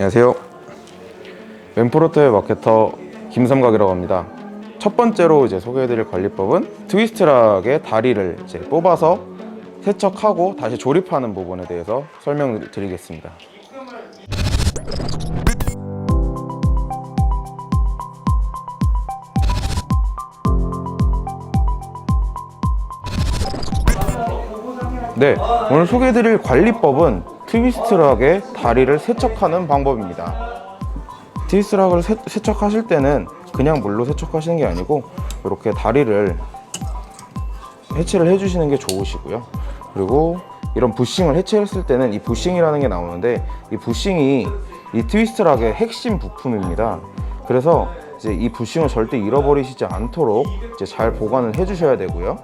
안녕하세요. 맨프로토의 마케터 김삼각이라고 합니다. 첫 번째로 이제 소개해드릴 관리법은 트위스트락의 다리를 이제 뽑아서 세척하고 다시 조립하는 부분에 대해서 설명드리겠습니다. 네, 오늘 소개해드릴 관리법은 트위스트락의 다리를 세척하는 방법입니다. 트위스트락을 세, 세척하실 때는 그냥 물로 세척하시는 게 아니고 이렇게 다리를 해체를 해주시는 게 좋으시고요. 그리고 이런 부싱을 해체했을 때는 이 부싱이라는 게 나오는데 이 부싱이 이 트위스트락의 핵심 부품입니다. 그래서 이제 이 부싱을 절대 잃어버리시지 않도록 이제 잘 보관을 해주셔야 되고요.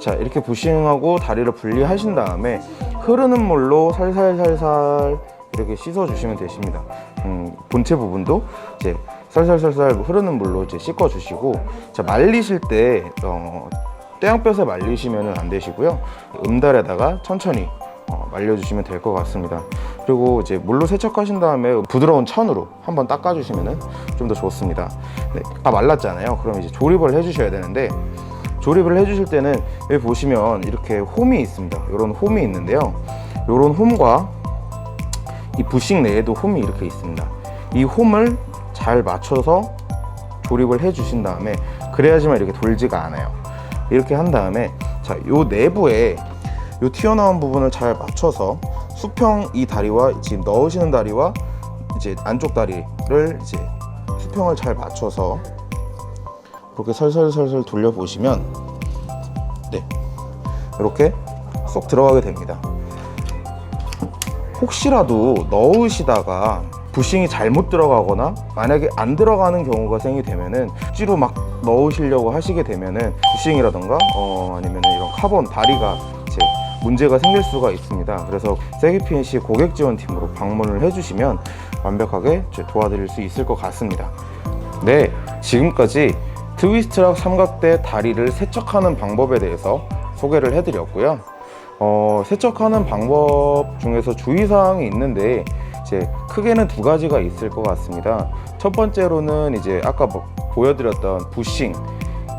자 이렇게 부싱하고 다리를 분리하신 다음에 흐르는 물로 살살살살 이렇게 씻어 주시면 되십니다. 음, 본체 부분도 이제 살살살살 흐르는 물로 이제 씻어 주시고 자 말리실 때 어, 떼양볕에 말리시면 안 되시고요. 음달에다가 천천히 어, 말려주시면 될 것 같습니다. 그리고 이제 물로 세척하신 다음에 부드러운 천으로 한번 닦아주시면 좀 더 좋습니다. 네, 다 말랐잖아요. 그럼 이제 조립을 해주셔야 되는데 조립을 해주실 때는 여기 보시면 이렇게 홈이 있습니다. 이런 홈이 있는데요. 이런 홈과 이 부식 내에도 홈이 이렇게 있습니다. 이 홈을 잘 맞춰서 조립을 해주신 다음에 그래야지만 이렇게 돌지가 않아요. 이렇게 한 다음에 자, 요 내부에 요 튀어나온 부분을 잘 맞춰서 수평 이 다리와 지금 넣으시는 다리와 이제 안쪽 다리를 이제 수평을 잘 맞춰서 이렇게 설설설설 돌려보시면 네 이렇게 쏙 들어가게 됩니다 혹시라도 넣으시다가 부싱이 잘못 들어가거나 만약에 안 들어가는 경우가 생기되면은 억지로 막 넣으시려고 하시게 되면은 부싱이라던가 어 아니면 이런 카본 다리가 이제 문제가 생길 수가 있습니다. 그래서 세기PNC 고객 지원팀으로 방문을 해주시면 완벽하게 도와드릴 수 있을 것 같습니다. 네, 지금까지 트위스트락 삼각대 다리를 세척하는 방법에 대해서 소개를 해드렸고요. 어, 세척하는 방법 중에서 주의사항이 있는데 이제 크게는 두 가지가 있을 것 같습니다. 첫 번째로는 이제 아까 뭐 보여드렸던 부싱.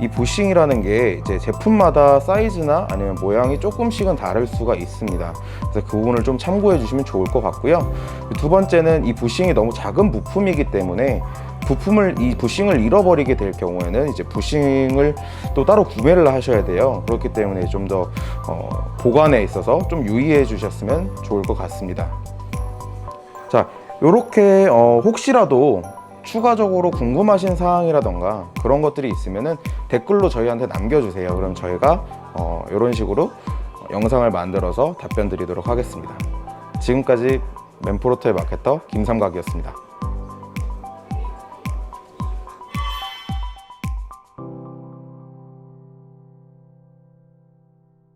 이 부싱이라는 게 이제 제품마다 사이즈나 아니면 모양이 조금씩은 다를 수가 있습니다. 그래서 그 부분을 좀 참고해 주시면 좋을 것 같고요. 두 번째는 이 부싱이 너무 작은 부품이기 때문에 부품을 이 부싱을 잃어버리게 될 경우에는 이제 부싱을 또 따로 구매를 하셔야 돼요. 그렇기 때문에 좀더 어, 보관에 있어서 좀 유의해 주셨으면 좋을 것 같습니다. 자, 요렇게 어, 혹시라도 추가적으로 궁금하신 사항이라던가 그런 것들이 있으면은 댓글로 저희한테 남겨주세요. 그럼 저희가 어, 이런 식으로 영상을 만들어서 답변 드리도록 하겠습니다. 지금까지 맨프로토의 마케터 김삼각이었습니다.